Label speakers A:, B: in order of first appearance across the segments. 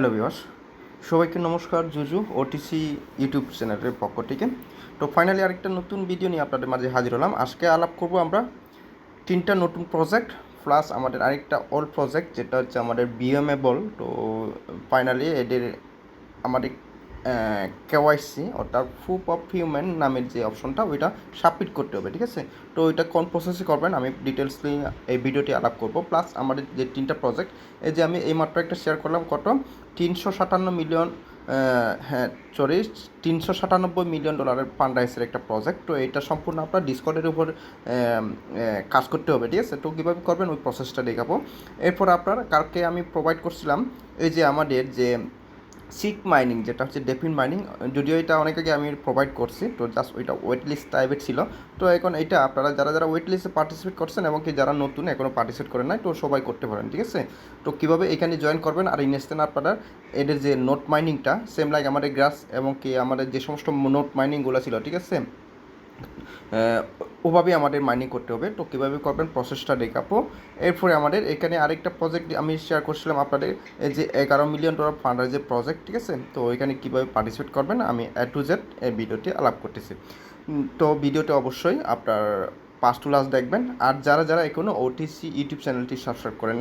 A: Hello বিবাস সবাইকে নমস্কার, জুজু ওটিসি ইউটিউব চ্যানেলের পক্ষ থেকে। তো ফাইনালি আরেকটা নতুন ভিডিও নিয়ে আপনাদের মাঝে হাজির হলাম। আজকে আলাপ করব আমরা তিনটা নতুন প্রজেক্ট প্লাস আমাদের আরেকটা ওল্ড প্রজেক্ট যেটা হচ্ছে আমাদের বিএমএ বল। তো ফাইনালি এদের আমাদের কেওয়াইসি অর্থাৎ প্রুফ অফ হিউম্যান নামের যে অপশনটা ওইটা সাবমিট করতে হবে, ঠিক আছে? তো ওইটা কোন প্রসেসে করবেন, আমি ডিটেলসলি এই ভিডিওটি আলাপ করব। প্লাস আমাদের যে তিনটা প্রজেক্ট এই যে আমি এই মাত্র একটা শেয়ার করলাম, কত? তিনশো সাতান্ন মিলিয়ন হ্যাঁ সরি তিনশো সাতানব্বই মিলিয়ন ডলারের ফান্ড রাইসের একটা প্রজেক্ট তো এটা সম্পূর্ণ আপনার ডিসকর্ডের উপর কাজ করতে হবে, ঠিক আছে? তো কীভাবে করবেন, ওই প্রসেসটা দেখাবো। এরপর আপনার কালকে আমি প্রোভাইড করছিলাম, এই যে আমাদের যে সিক মাইনিং যেটা হচ্ছে ডেফিন মাইনিং যদিও এটা অনেক আগে আমি প্রোভাইড করছি, তো জাস্ট ওইটা ওয়েট লিস্ট টাইপের ছিল। তো এখন এটা আপনারা যারা যারা ওয়েট লিস্টে পার্টিসিপেট করছেন এবং কি যারা নতুন এখনও পার্টিসিপেট করেন নাই, তো সবাই করতে পারেন, ঠিক আছে? তো কীভাবে এখানে জয়েন করবেন আর ইনস্টেন আপনারা, এদের যে নোট মাইনিংটা সেম লাইক আমাদের গ্রাস এবং কি আমাদের যে সমস্ত নোট মাইনিংগুলো ছিল, ঠিক আছে? ওভাবে আমাদের মাইনিং করতে হবে। তো কীভাবে করবেন? প্রসেসটা দেখাবো। এরপরে আমাদের এখানে আরেকটা প্রজেক্ট আমি শেয়ার করছিলাম আপনাদের, এই যে এগারো মিলিয়ন ডলার ফান্ডার যে প্রজেক্ট ঠিক আছে? তো ওইখানে কীভাবে পার্টিসিপেট করবেন? আমি এ টু জেড এই ভিডিওটি আলাপ করতেছি। তো ভিডিওটি অবশ্যই আপনার পাঁচ টু লাস্ট দেখবেন। আর যারা যারা এখনও ওটিসি ইউটিউব চ্যানেলটি সাবস্ক্রাইব করেন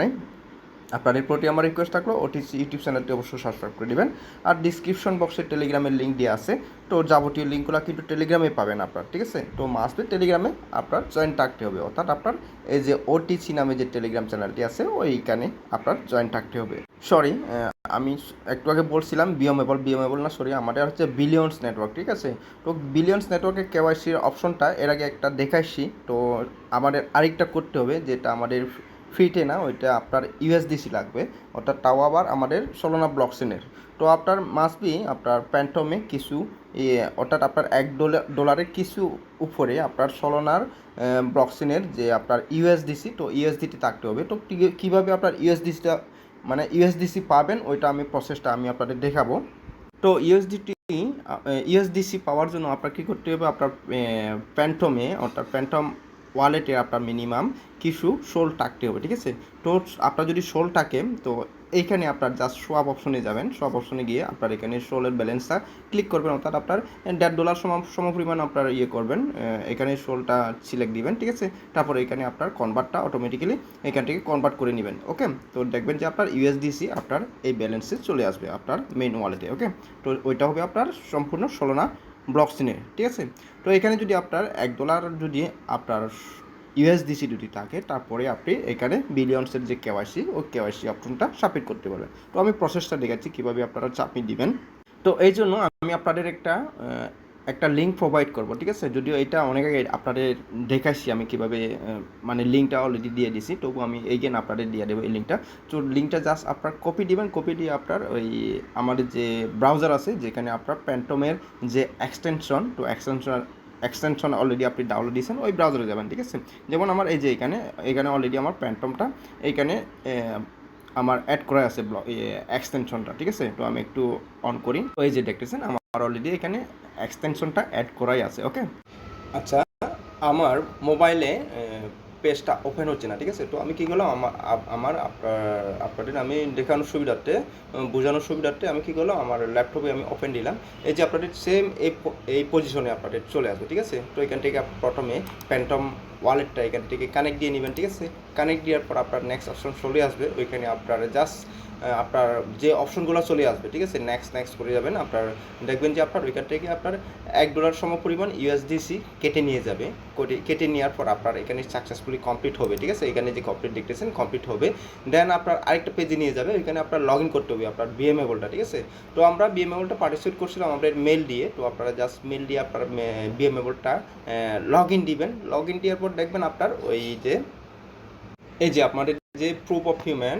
A: নাই আপনাদের প্রতি আমার রিকোয়েস্ট থাকল ওটিসি ইউটিউব চ্যানেলটি অবশ্যই সাবস্ক্রাইব করে দেবেন। আর ডিসক্রিপশন বক্সে টেলিগ্রামের লিঙ্ক দিয়ে আছে। তো যাবতীয় লিঙ্কগুলো কিন্তু টেলিগ্রামে পাবেন আপনার, ঠিক আছে? তো মাসবে টেলিগ্রামে আপনার জয়েন থাকতে হবে। অর্থাৎ আপনার এই যে ওটিসি নামে যে টেলিগ্রাম চ্যানেলটি আছে, ওইখানে আপনার জয়েন থাকতে হবে। সরি আমি একটু আগে বলছিলাম বিএমএবল বিএমএবল না সরি আমাদের হচ্ছে বিলিয়ন্স নেটওয়ার্ক ঠিক আছে? তো বিলিয়ন্স নেটওয়ার্কের কেওয়াইসির অপশনটা এর আগে একটা দেখাইছি। তো আমাদের আরেকটা করতে হবে, যেটা আমাদের ফ্রিতে না, ওইটা আপনার ইউএসডিসি লাগবে। অর্থাৎ তাও আবার আমাদের সোলোনা ব্লকসেনের তো আপনার মাসবি আপনার প্যান্টমে কিছু অর্থাৎ আপনার এক ডলার ডলারের কিছু উপরে আপনার সোলোনার ব্লকসেনের যে আপনার ইউএসডিসি তো ইউএসডিটি থাকতে হবে। তো কীভাবে আপনার ইউএসডিসিটা মানে ইউএসডিসি পাবেন, ওইটা আমি প্রসেসটা আমি আপনাদের দেখাবো। তো ইউএসডিটি ইউএসডিসি পাওয়ার জন্য আপনার কী করতে হবে? আপনার প্যান্টমে অর্থাৎ প্যান্টম ওয়ালেটে আপনার মিনিমাম কিছু শোল টাকতে হবে, ঠিক আছে? তো আপনার যদি শোল টাকে, তো এইখানে আপনার জাস্ট সোয়াপ অপশনে যাবেন। সোয়াপ অপশনে গিয়ে আপনার এখানে শোলের ব্যালেন্সটা ক্লিক করবেন, অর্থাৎ আপনার দেড় ডলার সম সমপরিমাণ আপনার ইয়ে করবেন। এখানে শোলটা সিলেক্ট দিবেন, ঠিক আছে? তারপর এখানে আপনার কনভার্টটা অটোমেটিক্যালি এখান থেকে কনভার্ট করে নেবেন ওকে তো দেখবেন যে আপনার ইউএসডিসি আপনার এই ব্যালেন্সে চলে আসবে, আপনার মেইন ওয়ালেটে ওকে তো ওইটা হবে আপনার সম্পূর্ণ ষোলো ব্লক সিনে, ঠিক আছে? তো এখানে যদি আপনার এক ডলার যদি আপনার ইউএসডিসি যদি থাকে, তারপরে আপনি এখানে বিলিয়নসের যে কেওয়াইসি ও কেওয়াইসি অপশনটা সাবমিট করতে পারবেন। তো আমি প্রসেসটা দেখাচ্ছি, কীভাবে আপনারা সাবমিট দিবেন। তো এই জন্য আমি আপনাদের একটা একটা লিঙ্ক প্রোভাইড করব, ঠিক আছে? যদিও এটা অনেক আগে আপনাদের দেখাইছি আমি কীভাবে মানে লিঙ্কটা অলরেডি দিয়ে দিছি, তবু আমি এইগেন আপনাদের দিয়ে দেবো এই লিঙ্কটা তো লিঙ্কটা জাস্ট আপনার কপি দিবেন কপি দিয়ে আপনার ওই আমাদের যে ব্রাউজার আছে, যেখানে আপনার প্যান্টমের যে এক্সটেনশন তো এক্সটেনশন এক্সটেনশন অলরেডি আপনি ডাউনলোড দিয়েছেন, ওই ব্রাউজারে যাবেন, ঠিক আছে? যেমন আমার এই যে এখানে এখানে অলরেডি আমার প্যান্টমটা এইখানে আমার অ্যাড করা আছে এক্সটেনশনটা ঠিক আছে? তো আমি একটু অন করি। এই যে দেখতেছেন, আমার অলরেডি এখানে এক্সটেনশনটা অ্যাড করাই আছে ওকে আচ্ছা আমার মোবাইলে পেজটা ওপেন হচ্ছে না, ঠিক আছে? তো আমি কী করলাম আমার আপনাদের, আমি দেখানোর সুবিধার্থে বোঝানোর সুবিধার্থে আমি কী করলাম, আমার ল্যাপটপে আমি ওপেন দিলাম। এই যে আপনাদের সেম এই এই পজিশনে আপনাদের চলে আসবে, ঠিক আছে? তো এখান থেকে প্রথমে প্যান্টম ওয়ালেটটা এখান থেকে কানেক্ট দিয়ে নেবেন, ঠিক আছে? কানেক্ট দেওয়ার পর আপনার নেক্সট অপশন চলে আসবে। ওইখানে আপনার জাস্ট আপনার যে অপশনগুলো চলে আসবে, ঠিক আছে? নেক্সট নেক্সট করে যাবেন। আপনার দেখবেন যে আপনার ওইখান থেকে আপনার এক ডলার সম পরিমাণ ইউএসডিসি কেটে নিয়ে যাবে। কেটে নেওয়ার পর আপনার এখানে সাকসেসফুলি কমপ্লিট হবে, ঠিক আছে? এখানে যে কমপ্লিট দেখতেছেন কমপ্লিট হবে। দেন আপনার আরেকটা পেজে নিয়ে যাবে। ওইখানে আপনার লগ ইন করতে হবে, আপনার বিএমএবলটা ঠিক আছে? তো আমরা বিএমএবলটা পার্টিসিপেট করছিলাম আমাদের মেল দিয়ে। তো আপনারা জাস্ট মেল দিয়ে আপনার বিএমএবলটা লগ ইন দিবেন। লগ ইন দেওয়ার পর দেখবেন আপনার, ওই যে, এই যে আপনাদের যে প্রুফ অফ হিউম্যান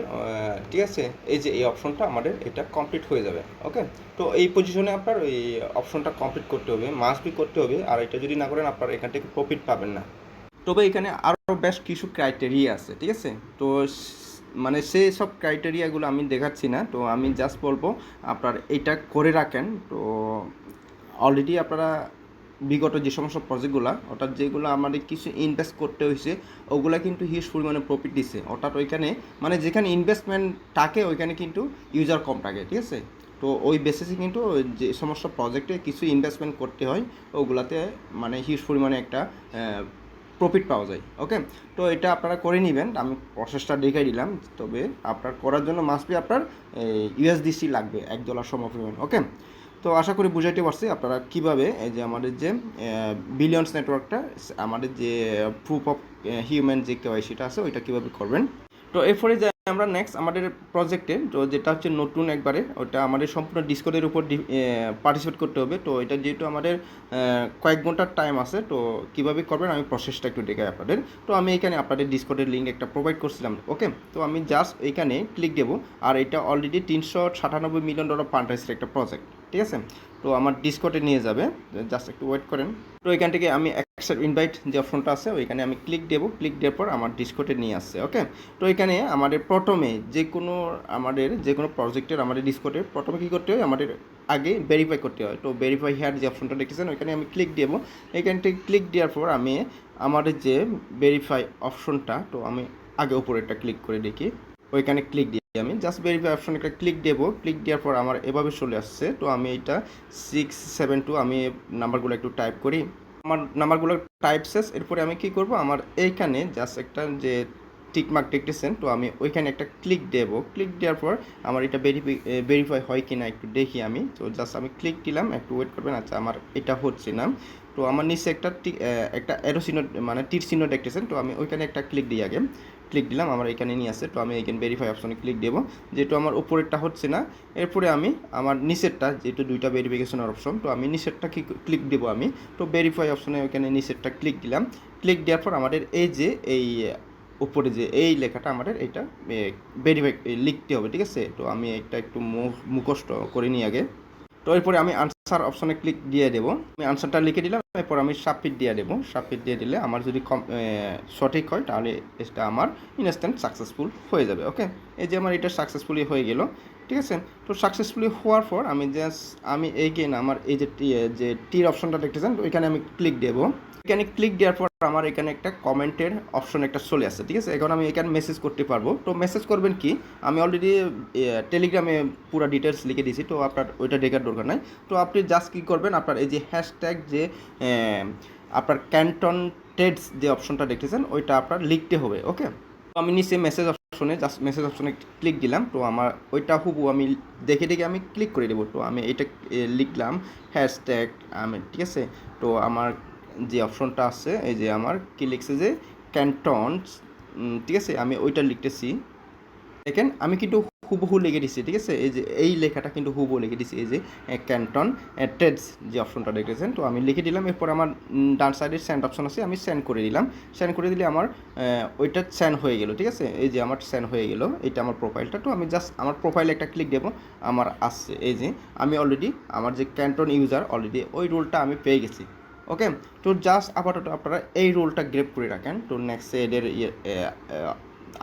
A: ঠিক আছে, এই যে এই অপশনটা আমাদের এটা কমপ্লিট হয়ে যাবে ওকে তো এই পজিশনে আপনার ওই অপশনটা কমপ্লিট করতে হবে মাস্ট বি করতে হবে, আর এটা যদি না করেন আপনার এখান থেকে প্রফিট পাবেন না। তবে এখানে আরও বেশ কিছু ক্রাইটেরিয়া আছে, ঠিক আছে? তো মানে সেই সব ক্রাইটেরিয়াগুলো আমি দেখাচ্ছি না, তো আমি জাস্ট বলব, আপনার এটা করে রাখেন, তো অলরেডি আপনারা বিগত যে সমস্ত প্রজেক্টগুলো অর্থাৎ যেগুলো আমাদের কিছু ইনভেস্ট করতে হয়েছে, ওগুলা কিন্তু হিউজ পরিমাণে প্রফিট দিচ্ছে অর্থাৎ ওইখানে মানে যেখানে ইনভেস্টমেন্ট থাকে, ওইখানে কিন্তু ইউজার কম থাকে, ঠিক আছে? তো ওই বেসিসে কিন্তু যে সমস্ত প্রজেক্টে কিছু ইনভেস্টমেন্ট করতে হয়, ওগুলাতে মানে হিউজ পরিমাণে একটা প্রফিট পাওয়া যায় ওকে তো এটা আপনারা করে নেবেন, আমি প্রসেসটা দেখাই দিলাম, তবে আপনার করার জন্য মাস্ট বি আপনার ইউএসডিসি লাগবে, এক ডলার সম পরিমাণ ওকে তো আশা করি বুঝাইতে পারছি আপনারা কীভাবে এই যে আমাদের যে বিলিয়ন্স নেটওয়ার্কটা আমাদের যে প্রুফ অফ হিউম্যান যে কেওয়াইসিটা আছে, ওইটা কীভাবে করবেন? তো এরপরে যাই আমরা নেক্সট আমাদের প্রজেক্টে তো যেটা হচ্ছে নতুন একবারে, ওটা আমাদের সম্পূর্ণ ডিসকোডের উপর পার্টিসিপেট করতে হবে। তো এটা যেহেতু আমাদের কয়েক ঘণ্টার টাইম আছে, তো কীভাবে করবেন আমি প্রসেসটা একটু দেখাই আপনাদের। তো আমি এখানে আপনাদের ডিসকোডের লিঙ্ক একটা প্রোভাইড করছিলাম ওকে তো আমি জাস্ট এখানে ক্লিক দেবো, আর এটা অলরেডি তিনশো সাতানব্বই মিলিয়ন ডলার ফান্ডাইসের একটা প্রজেক্ট ঠিক আছে? তো আমার ডিসকোডে নিয়ে যাবে। জাস্ট একটু ওয়েট করেন। তো এখান থেকে আমি অ্যাকসেপ্ট ইনভাইট যে অপশনটা আছে, ওইখানে আমি ক্লিক দেবো। ক্লিক দেওয়ার পর আমার ডিসকটে নিয়ে আসছে ওকে তো এখানে আমাদের প্রথমে যে কোনো আমাদের যে কোনো প্রজেক্টের আমাদের ডিসকোডে প্রথমে কী করতে হয়? আমাদের আগে ভেরিফাই করতে হয়। তো ভেরিফাই হেয়ার যে অপশনটা দেখেছেন ওইখানে আমি ক্লিক দেবো। এখান থেকে ক্লিক দেওয়ার পর আমি আমাদের যে ভেরিফাই অপশনটা তো আমি আগে উপরেরটা ক্লিক করে দেখি। ওইখানে ক্লিক দিয়ে আমি জাস্ট ভেরিফাই অপশন একটা ক্লিক দেবো। ক্লিক দেওয়ার পর আমার এভাবে চলে আসছে। তো আমি এটা সিক্স সেভেন টু আমি নাম্বারগুলো একটু টাইপ করি। আমার নাম্বারগুলো টাইপ শেষ। এরপরে আমি কি করব? আমার এইখানে জাস্ট একটা যে টিকমার্ক দেখতেছেন, তো আমি ওইখানে একটা ক্লিক দেবো। ক্লিক দেওয়ার পর আমার এটা ভেরিফাই ভেরিফাই হয় কি না একটু দেখি আমি। তো জাস্ট আমি ক্লিক দিলাম, একটু ওয়েট করবেন। আচ্ছা আমার এটা হচ্ছে না। তো আমার নিচে একটা একটা অ্যারো চিহ্ন মানে চিহ্ন দেখতেছেন। তো আমি ওইখানে একটা ক্লিক দিই আগে। ক্লিক দিলাম, আমার এখানে নিয়ে আসছে, তো আমি এখানে ভেরিফাই অপশনে ক্লিক দেবো। যেহেতু আমার উপরেরটা হচ্ছে না, এরপরে আমি আমার নিচেরটা, যেহেতু দুইটা ভেরিফিকেশনের অপশন তো আমি নিচেরটা ক্লিক দেবো আমি? তো ভেরিফাই অপশনে ওইখানে নিচেরটা ক্লিক দিলাম। ক্লিক দেওয়ার পর আমাদের এই যে, এই উপরে যে এই লেখাটা আমাদের এইটা ভেরিফাই লিখতে হবে, ঠিক আছে? তো আমি এটা একটু মুখ- মুখস্থ করে নিই আগে। তো এরপরে আমি আনসার অপশনে ক্লিক দিয়ে দেবো। আমি আনসারটা লিখে দিলাম, এরপর আমি সাবমিট দিয়ে দেবো। সাবমিট দিয়ে দিলে আমার যদি সঠিক হয়, তাহলে এটা আমার ইনস্ট্যান্ট সাকসেসফুল হয়ে যাবে ওকে এই যে আমার এটা সাকসেসফুলি হয়ে গেল, ঠিক আছে? তো সাকসেসফুলি হওয়ার পর আমি জাস্ট আমি এইগেন আমার এই যে যে টির অপশনটা দেখতেছেন, ওইখানে আমি ক্লিক দেবো। এখানে ক্লিক দেওয়ার পর আমার এখানে একটা কমেন্টের অপশন একটা চলে আসছে, ঠিক আছে? এখন আমি এখানে মেসেজ করতে পারব। তো মেসেজ করবেন কি? আমি অলরেডি টেলিগ্রামে পুরো ডিটেলস লিখে দিয়েছি, তো আপনার ওইটা দেখার দরকার নাই। তো আপনি জাস্ট কী করবেন, আপনার এই যে হ্যাশট্যাগ যে আপনার ক্যান্টন টেডস যে অপশনটা দেখতেছেন, ওইটা আপনার লিখতে হবে ওকে তো আমি নিচে মেসেজ অপশনে জাস্ট মেসেজ অপশনে ক্লিক দিলাম, তো আমার ওইটা হুবু আমি দেখে দেখে আমি ক্লিক করে দেবো। তো আমি এটা লিখলাম হ্যাশট্যাগ আমি, ঠিক আছে? তো আমার যে অপশনটা আছে, এই যে আমার কি লিখছে যে ক্যান্টনস ঠিক আছে, আমি ওইটা লিখতেছি। দেখেন, আমি কিন্তু হুবহু লিখে দিচ্ছি ঠিক আছে? এই যে, এই লেখাটা কিন্তু হুবহু লিখে দিচ্ছি এই যে ক্যান্টন ট্রেডস যে অপশনটা দেখেছেন তো আমি লিখে দিলাম, এরপর আমার ডান সাইডে সেন্ড অপশন আছে, আমি সেন্ড করে দিলাম। সেন্ড করে দিলে আমার ওইটা সেন্ড হয়ে গেল, ঠিক আছে? এই যে, আমার সেন্ড হয়ে গেল এটা আমার প্রোফাইলটা তো আমি জাস্ট আমার প্রোফাইলে একটা ক্লিক দেবো, আমার আসছে এই যে, আমি অলরেডি আমার যে ক্যান্টন ইউজার অলরেডি ওই রোলটা আমি পেয়ে গেছি। ওকে? তো জাস্ট আপাতত আপনারা এই রোলটা গ্রেপ করে রাখেন। তো নেক্সট এদের ইয়ে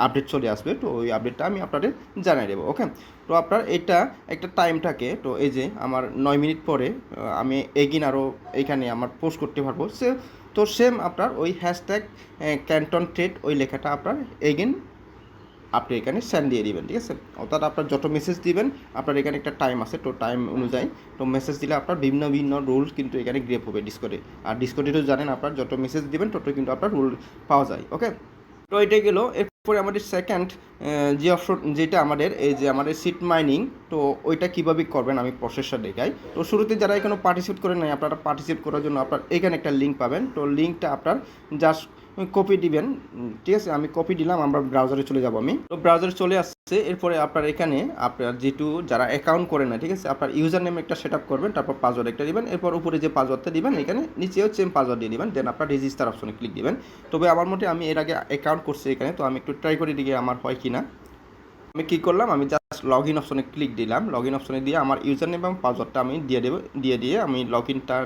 A: আপডেট চলে আসবে। তো ওই আপডেটটা আমি আপনাদের জানিয়ে দেবো, ওকে? তো আপনার এটা একটা টাইম থাকে। তো এই যে আমার নয় মিনিট পরে আমি এগিন আরও এইখানে আমার পোস্ট করতে পারব। সে, তো সেম আপনার ওই হ্যাশট্যাগ ক্যান্টন ট্রেড ওই লেখাটা আপনার এগিন আপনি এখানে সেন্ড দিয়ে দিবেন, ঠিক আছে? অর্থাৎ আপনার যত মেসেজ দিবেন, আপনার এখানে একটা টাইম আছে, তো টাইম অনুযায়ী তো মেসেজ দিলে আপনার ভিন্ন ভিন্ন রুলস কিন্তু এখানে গ্রেপ হবে ডিসকোডে আর ডিসকোডে তো জানেন আপনার যত মেসেজ দিবেন তত কিন্তু আপনার রুল পাওয়া যায় ওকে তো এটাই গেল। এরপরে আমাদের সেকেন্ড যে অপশন যেটা আমাদের, এই যে আমাদের সিট মাইনিং তো ওইটা কীভাবে করবেন আমি প্রসেসটা দেখাই। তো শুরুতে যারা এখানে পার্টিসিপেট করেন নাই, আপনারা পার্টিসিপেট করার জন্য আপনার এখানে একটা লিঙ্ক পাবেন। তো লিঙ্কটা আপনার জাস্ট কপি দিবেন। ঠিক আছে, আমি কপি দিলাম, আমরা ব্রাউজারে চলে যাব আমি। তো ব্রাউজারে চলে আসছে, এরপরে আপনার এখানে আপনার যেটু যারা অ্যাকাউন্ট করেন না, ঠিক আছে, আপনার ইউজার নেম একটা সেট আপ করবেন, তারপর পাসওয়ার্ড একটা দিবেন, এরপর উপরে যে পাসওয়ার্ডটা দিবেন, এখানে নিচেও সেম পাসওয়ার্ড দিয়ে দিবেন দেন আপনার রেজিস্টার অপশনে ক্লিক দিবেন। তবে আমার মতে আমি এর আগে অ্যাকাউন্ট করছি এখানে, তো আমি একটু ট্রাই করে দিকে আমার হয় কি না আমি কী করলাম, আমি জাস্ট লগ ইন অপশনে ক্লিক দিলাম লগ ইন অপশনে দিয়ে আমার ইউজার নেম এবং পাসওয়ার্ডটা আমি দিয়ে দেবো, দিয়ে দিয়ে আমি লগ ইনটা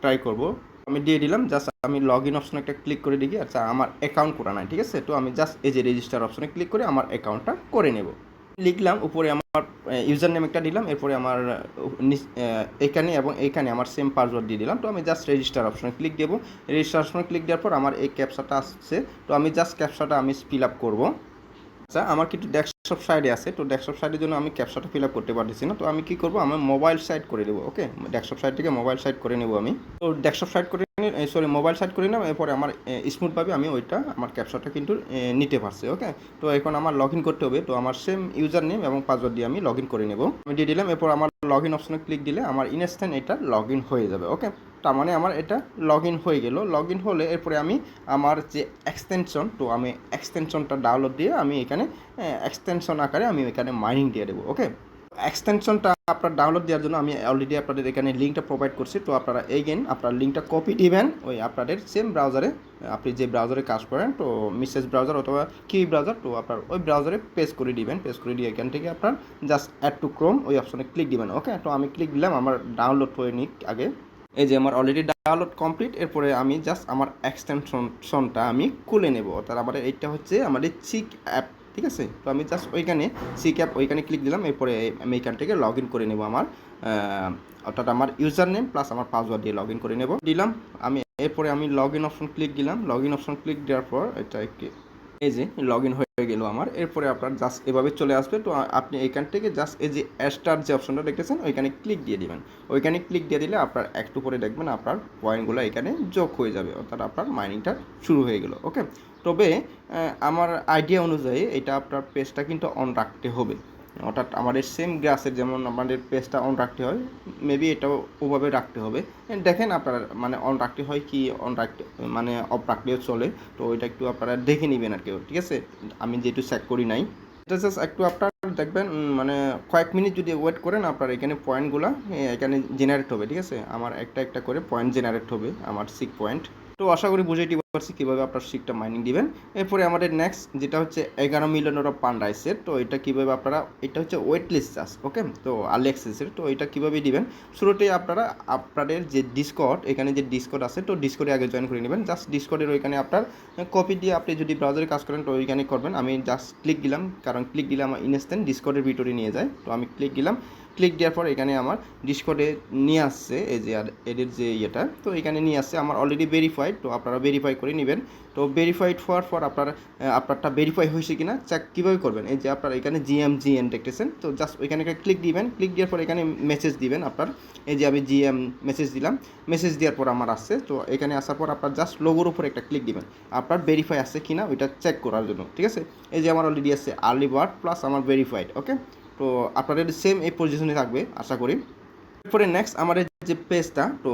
A: ট্রাই করব। আমি দিয়ে দিলাম জাস্ট আমি লগ ইন অপশনে একটা ক্লিক করে দিই আচ্ছা আমার অ্যাকাউন্ট করা নাই, ঠিক আছে? তো আমি জাস্ট এই যে রেজিস্টার অপশনে ক্লিক করে আমার অ্যাকাউন্টটা করে নেব। লিখলাম, উপরে আমার ইউজার নেম একটা দিলাম, এরপরে আমার এখানে এবং এখানে আমার সেম পাসওয়ার্ড দিয়ে দিলাম। তো আমি জাস্ট রেজিস্টার অপশনে ক্লিক দেবো। রেজিস্টার অপশনে ক্লিক দেওয়ার পর আমার এই ক্যাপসাটা আসছে। তো আমি জাস্ট ক্যাপসাটা আমি ফিল আপ করব। আচ্ছা আমার কিন্তু ডেস্কটপ সাইডে আছে, তো ডেস্কটপ সাইডের জন্য আমি ক্যাপসাটা ফিল আপ করতে পারতেছি না, তো আমি কি করব? আমি মোবাইল সাইড করে দেবো ওকে ডেস্কটপ সাইড থেকে মোবাইল সাইড করে নেব আমি। তো ডেস্কটপ সাইড করে সরি মোবাইল সাইড করে নিলাম, এরপরে আমার স্মুথভাবে আমি ওইটা, আমার ক্যাপসাটা কিন্তু নিতে পারছি ওকে তো এখন আমার লগ করতে হবে, তো আমার সেম ইউজার নেম এবং পাসওয়ার্ড দিয়ে আমি লগ করে নেব। আমি দিয়ে দিলাম, এরপর আমার লগ ইন অপশনে ক্লিক দিলে আমার ইনস্ট্যান্ট এটা লগ হয়ে যাবে ওকে তার মানে আমার এটা লগ ইন হয়ে গেল। লগ ইন হলে এরপরে আমি আমার যে এক্সটেনশন তো আমি এক্সটেনশনটা ডাউনলোড দিয়ে আমি এখানে এক্সটেনশন আকারে আমি এখানে মাইনিং দিয়ে দেবো ওকে এক্সটেনশনটা আপনার ডাউনলোড দেওয়ার জন্য আমি অলরেডি আপনাদের এখানে লিঙ্কটা প্রোভাইড করছি। তো আপনারা এগেন আপনার লিঙ্কটা কপি দিবেন, ওই আপনাদের সেম ব্রাউজারে আপনি যে ব্রাউজারে কাজ করেন, তো মিসেস ব্রাউজার অথবা কি ব্রাউজার তো আপনার ওই ব্রাউজারে পেজ করে দিবেন। পেজ করে দিয়ে এখান থেকে আপনার জাস্ট অ্যাড টু ক্রোম ওই অপশনে ক্লিক দিবেন ওকে তো আমি ক্লিক দিলাম, আমার ডাউনলোড হয়ে নিক আগে। এই যে আমার অলরেডি ডাউনলোড কমপ্লিট এরপরে আমি জাস্ট আমার এক্সটেনশনটা আমি খুলে নেব। অর্থাৎ আমার এইটা হচ্ছে আমাদের চিক অ্যাপ ঠিক আছে? তো আমি জাস্ট ওইখানে সিক অ্যাপ ওইখানে ক্লিক দিলাম, এরপরে আমি এখান থেকে লগ ইন করে নেব আমার অর্থাৎ আমার ইউজার নেম প্লাস আমার পাসওয়ার্ড দিয়ে লগ ইন করে নেব। দিলাম, আমি এরপরে আমি লগ ইন অপশন ক্লিক দিলাম। লগ ইন অপশন ক্লিক দেওয়ার পর এটা এই যে লগ ইন হয়ে গেল আমার। এরপরে আপনার জাস্ট এভাবে চলে আসবে। তো আপনি এখান থেকে জাস্ট এই যে অ্যাস্টার যে অপশনটা দেখতেছেন, ওইখানে ক্লিক দিয়ে দিবেন। ওইখানে ক্লিক দিয়ে দিলে আপনার একটু পরে দেখবেন আপনার পয়েন্টগুলো এখানে যোগ হয়ে যাবে। অর্থাৎ আপনার মাইনিংটা শুরু হয়ে গেল ওকে তবে আমার আইডিয়া অনুযায়ী এটা আপনার পেজটা কিন্তু অন রাখতে হবে। অর্থাৎ আমাদের সেম গ্রাসের যেমন আমাদের পেজটা অন রাখতে হয় মেবি এটাও ওভাবে রাখতে হবে। দেখেন আপনারা মানে অন রাখতে হয় কি অন রাখতে মানে অফ রাখলেও চলে, তো ওইটা একটু আপনারা দেখে নেবেন আর কি, ঠিক আছে? আমি যেহেতু চেক করি নাই। এটা জাস্ট একটু আপনার দেখবেন মানে কয়েক মিনিট যদি ওয়েট করেন, আপনার এখানে পয়েন্টগুলো এখানে জেনারেট হবে, ঠিক আছে? আমার একটা একটা করে পয়েন্ট জেনারেট হবে, আমার সিক পয়েন্ট তো আশা করি বুঝাইতে পারছি কীভাবে আপনার সিকটা মাইনিং দিবেন। এরপরে আমাদের নেক্সট যেটা হচ্ছে এগারো মিলিয়নের পান রাইসের তো এটা কীভাবে আপনারা, এটা হচ্ছে ওয়েট লিস্ট চার্জ ওকে তো আর্লি অ্যাক্সেসের তো এটা কীভাবে দিবেন? শুরুতেই আপনারা, আপনাদের যে ডিসকট এখানে যে ডিসকট আছে, তো ডিসকটে আগে জয়েন করে নেবেন। জাস্ট ডিসকটের ওইখানে আপনার কপি দিয়ে আপনি যদি ব্রাউজারে কাজ করেন, তো ওইখানে করবেন। আমি জাস্ট ক্লিক দিলাম, কারণ ক্লিক দিলে আমার ইনস্ট্যান্ট ডিসকটের ভিতরে নিয়ে যায়। তো আমি ক্লিক দিলাম ক্লিক দেওয়ার পর এখানে আমার ডিসকটে নিয়ে আসছে, এই যে আর এদের যে ইয়েটা, তো এখানে নিয়ে আসছে, আমার অলরেডি ভেরিফাইড তো আপনারা ভেরিফাই করে নেবেন। তো ভেরিফাইড হওয়ার পর আপনার আপনারটা ভেরিফাই হয়েছে কিনা চেক কীভাবে করবেন? এই যে আপনার এখানে জিএম জিএন দেখতেছেন তো জাস্ট ওইখানে একটা ক্লিক দিবেন ক্লিক দেওয়ার পর এখানে মেসেজ দিবেন আপনার। এই যে আমি জিএম মেসেজ দিলাম মেসেজ দেওয়ার পর আমার আসছে, তো এখানে আসার পর আপনার জাস্ট লোগোর উপর একটা ক্লিক দিবেন। আপনার ভেরিফাই আসছে কিনা, ওইটা চেক করার জন্য, ঠিক আছে? এই যে আমার অলরেডি আসছে আর্লি বার্ড প্লাস আমার ভেরিফাইড ওকে তো আপনাদের সেম এই পজিশনে থাকবে, আশা করি। এরপরে নেক্সট আমাদের যে পেজটা তো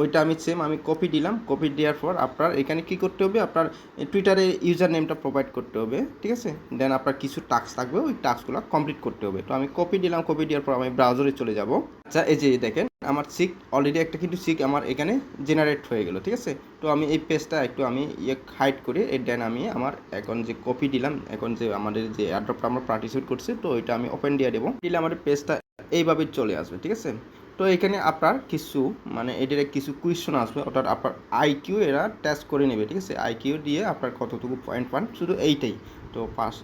A: ওইটা আমি সেম আমি কপি দিলাম। কপি দেওয়ার পর আপনার এখানে কি করতে হবে? আপনার টুইটারে ইউজার নেমটা প্রোভাইড করতে হবে, ঠিক আছে? দেন আপনার কিছু টাস্ক থাকবে, ওই টাস্কগুলো কমপ্লিট করতে হবে। তো আমি কপি দিলাম কপি দেওয়ার পর আমি ব্রাউজারে চলে যাব। আচ্ছা এই যে দেখেন আমার সিক অলরেডি একটা কিন্তু সিক আমার এখানে জেনারেট হয়ে গেল, ঠিক আছে? তো আমি এই পেজটা একটু আমি ইয়ে হাইড করে এই দেন আমি আমার এখন যে কপি দিলাম, এখন যে আমাদের যে অ্যাড্রপটা আমরা পার্টিসিপেট করছি, তো ওইটা আমি ওপেন দিয়ে দেবো। দিলে আমাদের পেজটা এইভাবে চলে আসবে, ঠিক আছে? তো এখানে আপনার কিছু মানে এদের কিছু কোয়েশন আসবে, অর্থাৎ আপনার আইকিউ এরা টেস্ট করে নেবে, ঠিক আছে? আইকিউ দিয়ে আপনার কতটুকু পয়েন্ট পান, শুধু এইটাই। তো পাস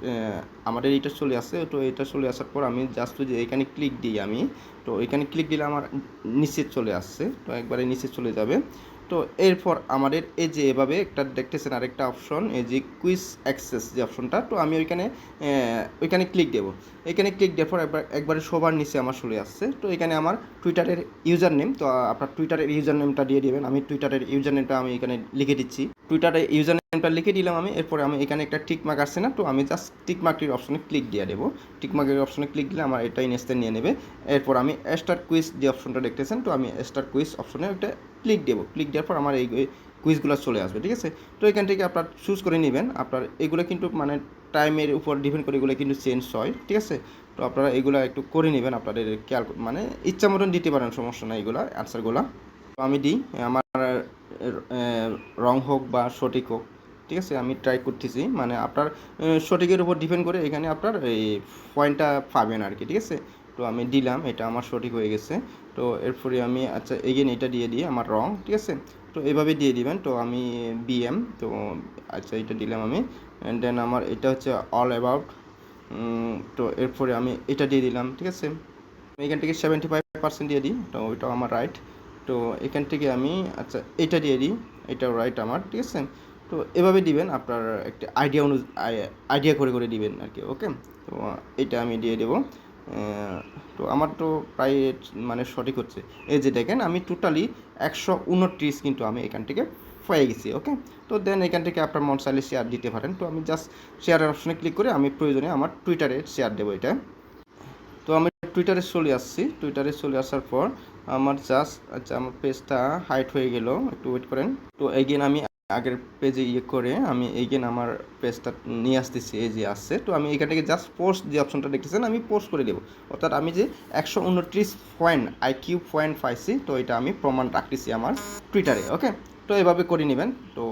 A: আমাদের এইটা চলে আসে। তো এটা চলে আসার পর আমি জাস্ট যে এখানে ক্লিক দিই আমি। তো এখানে ক্লিক দিলে আমার নিচে চলে আসছে। তো একবারে নিচে চলে যাবে। তো এরপর আমাদের এই যে এভাবে একটা দেখতেছেন আরেকটা অপশন এই যে কুইজ অ্যাক্সেস যে অপশনটা তো আমি ওইখানে ওইখানে ক্লিক দেবো। এখানে ক্লিক দেওয়ার পর একবার, একবারে সবার নিচে আমার চলে আসছে। তো এখানে আমার টুইটারের ইউজার নেম তো আপনার টুইটারের ইউজার নেমটা দিয়ে দিবেন। আমি টুইটারের ইউজার নেমটা আমি এখানে লিখে দিচ্ছি। টুইটারের ইউজার নেমটা লিখে দিলাম আমি, এরপরে আমি এখানে একটা টিক মার্ক আসছে না, তো আমি জাস্ট টিক মার্কটির অপশনে ক্লিক দিয়ে দেবো। টিক মার্কের অপশনে ক্লিক দিলে আমার এটা ইনস্ট্যান্ট নিয়ে নেবে। এরপর আমি স্টার কুইজ যে অপশনটা দেখতেছেন, তো আমি স্টার কুইজ অপশনে একটা ক্লিক দেবো। ক্লিক দেওয়ার পর আমার এই কুইজগুলো চলে আসবে, ঠিক আছে? তো এখান থেকে আপনার চুজ করে নেবেন। আপনার এগুলো কিন্তু মানে টাইমের উপর ডিপেন্ড করে এগুলো কিন্তু চেঞ্জ হয়, ঠিক আছে? তো আপনারা এগুলো একটু করে নেবেন, আপনাদের খেয়াল মানে ইচ্ছা মতন দিতে পারেন, সমস্যা নাই এগুলো অ্যান্সারগুলো তো আমি দিই, আমার রং হোক বা সঠিক হোক, ঠিক আছে? আমি ট্রাই করতেছি। মানে আপনার সঠিকের উপর ডিপেন্ড করে এখানে আপনার এই পয়েন্টটা পাবেন আর কি ঠিক আছে? তো আমি দিলাম, এটা আমার সঠিক হয়ে গেছে। তো এরপরে আমি আচ্ছা এগেন এটা দিয়ে দিই আমার রং, ঠিক আছে? তো এভাবে দিয়ে দিবেন। তো আমি বিএম তো আচ্ছা এটা দিলাম আমি। অ্যান্ড দেন আমার এটা হচ্ছে অল অ্যাবাউট তো এরপরে আমি এটা দিয়ে দিলাম, ঠিক আছে? এখান থেকে সেভেন্টি ফাইভ পার্সেন্ট দিয়ে দিই। তো ওইটাও আমার রাইট তো এখান থেকে আমি আচ্ছা এটা দিয়ে দিই, এটাও রাইট আমার, ঠিক আছে? তো এভাবে দিবেন, আপনার একটা আইডিয়া অনু আইডিয়া করে করে দিবেন আর কি ওকে তো এটা আমি দিয়ে দেবো। তো আমার তো প্রায় মানে সঠিক হচ্ছে। এই যে দেখেন, আমি টোটালি একশো উনত্রিশ কিন্তু আমি এখান থেকে পেয়ে গেছি ওকে তো দেন এখান থেকে আপনার মন চাইলে শেয়ার দিতে পারেন। তো আমি জাস্ট শেয়ারের অপশনে ক্লিক করে আমি প্রয়োজনে আমার টুইটারে শেয়ার দেবো এটা। টুইটারে চলে আসছি। টুইটারে চলে আসার পর আমার জাস্ট আচ্ছা আমার পেজটা হাইট হয়ে গেল। একটু ওয়েট করেন। তো এগেন আমি আগের পেজে ইয়ে করে আমি এগেন আমার পেজটা নিয়ে আসতেছি, এই যে আসছে তো আমি এখান থেকে জাস্ট পোস্ট যে অপশনটা দেখতেছেন, আমি পোস্ট করে দেবো। অর্থাৎ আমি যে একশো উনত্রিশ পয়েন্ট আই কিউ পয়েন্ট পাইছি, তো এটা আমি প্রমাণ রাখতেছি আমার টুইটারে ওকে তো এভাবে করে নেবেন। তো,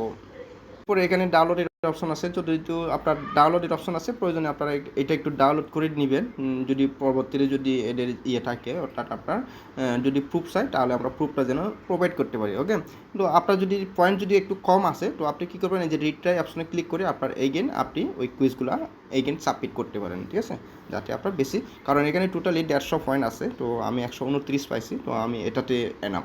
A: পরে এখানে ডাউনলোডের অপশন আছে যদি আপনার ডাউনলোডের অপশন আছে, প্রয়োজনে আপনারা এটা একটু ডাউনলোড করে নেবেন। যদি পরবর্তীতে যদি এদের ইয়ে থাকে, অর্থাৎ আপনার যদি প্রুফ চাই, তাহলে আমরা প্রুফটা যেন প্রোভাইড করতে পারি ওকে তো আপনার যদি পয়েন্ট যদি একটু কম আসে তো আপনি কী করবেন, এই যে রিট্রাই অপশনে ক্লিক করে আপনার এগেন আপনি ওই কুইজগুলো এগেন সাবমিট করতে পারেন, ঠিক আছে? যাতে আপনার বেশি, কারণ এখানে টোটালি দেড়শো পয়েন্ট আছে, তো আমি একশো উনত্রিশ পাইছি, তো আমি এটাতে এনাম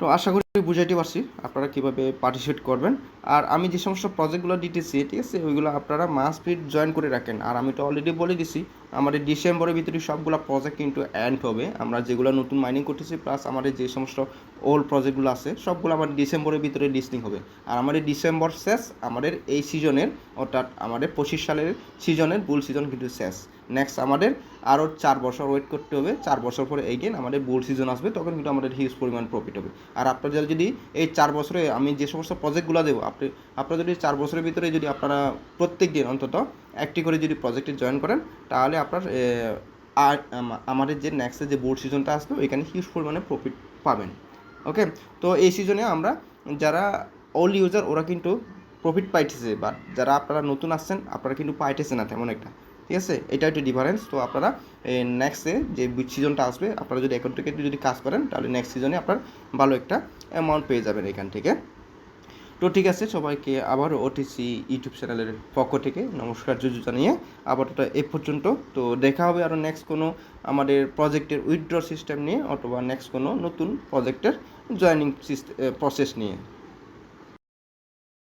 A: তো আশা করি বুঝাইতে পারছি আপনারা কীভাবে পার্টিসিপেট করবেন। আর আমি যে সমস্ত প্রজেক্টগুলো দিতেছি ঠিক আছে? ওইগুলো আপনারা মাস ফিট জয়েন করে রাখেন। আর আমি তো অলরেডি বলে দিছি, আমাদের ডিসেম্বরের ভিতরে সবগুলো প্রজেক্ট কিন্তু অ্যান্ড হবে। আমরা যেগুলো নতুন মাইনিং করতেছি প্লাস আমাদের যে সমস্ত ওল্ড প্রজেক্টগুলো আছে, সবগুলো আমাদের ডিসেম্বরের ভিতরে লিস্টিং হবে। আর আমাদের ডিসেম্বর শেষ, আমাদের এই সিজনের অর্থাৎ আমাদের পঁচিশ সালের সিজনের বুল সিজন কিন্তু শেষ। নেক্সট আমাদের আরও চার বছর ওয়েট করতে হবে। চার বছর পরে এগেন আমাদের বুল সিজন আসবে, তখন কিন্তু আমাদের হিউজ পরিমাণ প্রফিট হবে। আর আপনাদের যদি এই চার বছরে আমি যে সমস্ত প্রজেক্টগুলো দেবো, আপনি, আপনারা যদি চার বছরের ভিতরে যদি আপনারা প্রত্যেক দিন অন্তত একটি করে যদি প্রজেক্টে জয়েন করেন, তাহলে আপনার আর আমাদের যে নেক্সট যে বোর্ড সিজনটা আসবে, ওইখানে হিউজ পরিমাণে প্রফিট পাবেন। ওকে তো এই সিজনে আমরা যারা অল ইউজার ওরা কিন্তু প্রফিট পাইতেছে বাট যারা আপনারা নতুন আসছেন, আপনারা কিন্তু পাইতেছে না তেমন একটা। ঠিক আছে? এটা একটু ডিফারেন্স তো আপনারা নেক্সটে যে সিজনটা আসবে, আপনারা যদি এখন থেকে যদি কাজ করেন, তাহলে নেক্সট সিজনে আপনার ভালো একটা অ্যামাউন্ট পেয়ে যাবেন এখান থেকে। তো ঠিক আছে, সবাইকে আবার ওটিসি ইউটিউব চ্যানেলের পক্ষ থেকে নমস্কার, জুজু জানিয়ে আপাতত এ পর্যন্ত। তো দেখা হবে আরও নেক্সট কোনো আমাদের প্রজেক্টের উইথড্র সিস্টেম নিয়ে, অথবা নেক্সট কোনো নতুন প্রজেক্টের জয়েনিং প্রসেস নিয়ে।